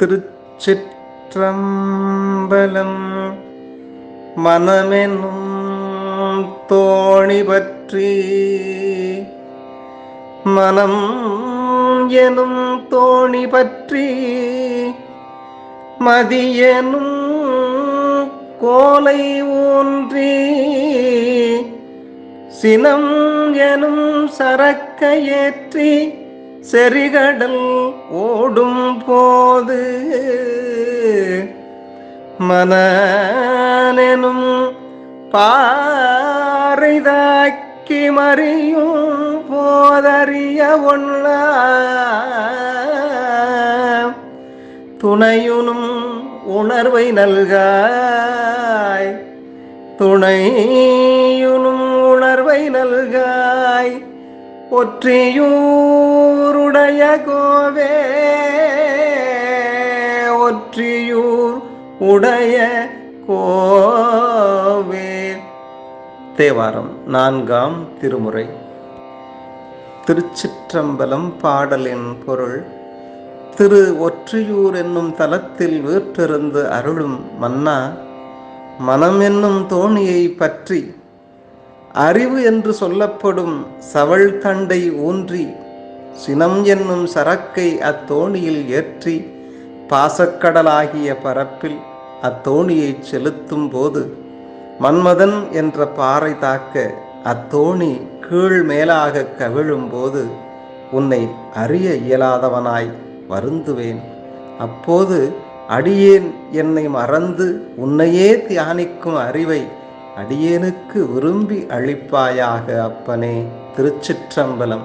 திருச்சிற்றம்பலம் மனமெனும் தோணி பற்றி மனம் எனும் தோணி பற்றி மதியனும் கோலை ஊன்றி சினம் எனும் சரக்க ஏற்றி செறிகடல் ஓடும் போது மனனெனும் பாறைதாக்கி மறியும் போதறிய ஒன்ன துணையுனும் உணர்வை நல்காய். துணையுனும் உணர்வை நல்காய். ஒற்றியூ ஒற்றியூர் உடைய கோவே தேவாரம் நான்காம் திருமுறை. திருச்சிற்றம்பலம் பாடலின் பொருள் திரு ஒற்றியூர் என்னும் தலத்தில் வீற்றிருந்து அருளும் மன்னா மனம் என்னும் தோணியை பற்றி அறிவு என்று சொல்லப்படும் சவள் தண்டை ஊன்றி சினம் என்னும் சரக்கை அத்தோணியில் ஏற்றி பாசக்கடலாகிய பரப்பில் அத்தோணியை செலுத்தும் போது மன்மதன் என்ற பாறை தாக்க அத்தோணி கீழ் மேலாக கவிழும் போது உன்னை அறிய இயலாதவனாய் வருந்துவேன். அப்போது அடியேன் என்னை மறந்து உன்னையே தியானிக்கும் அறிவை அடியேனுக்கு விரும்பி அளிப்பாயாக அப்பனே திருச்சிற்றம்பலம்.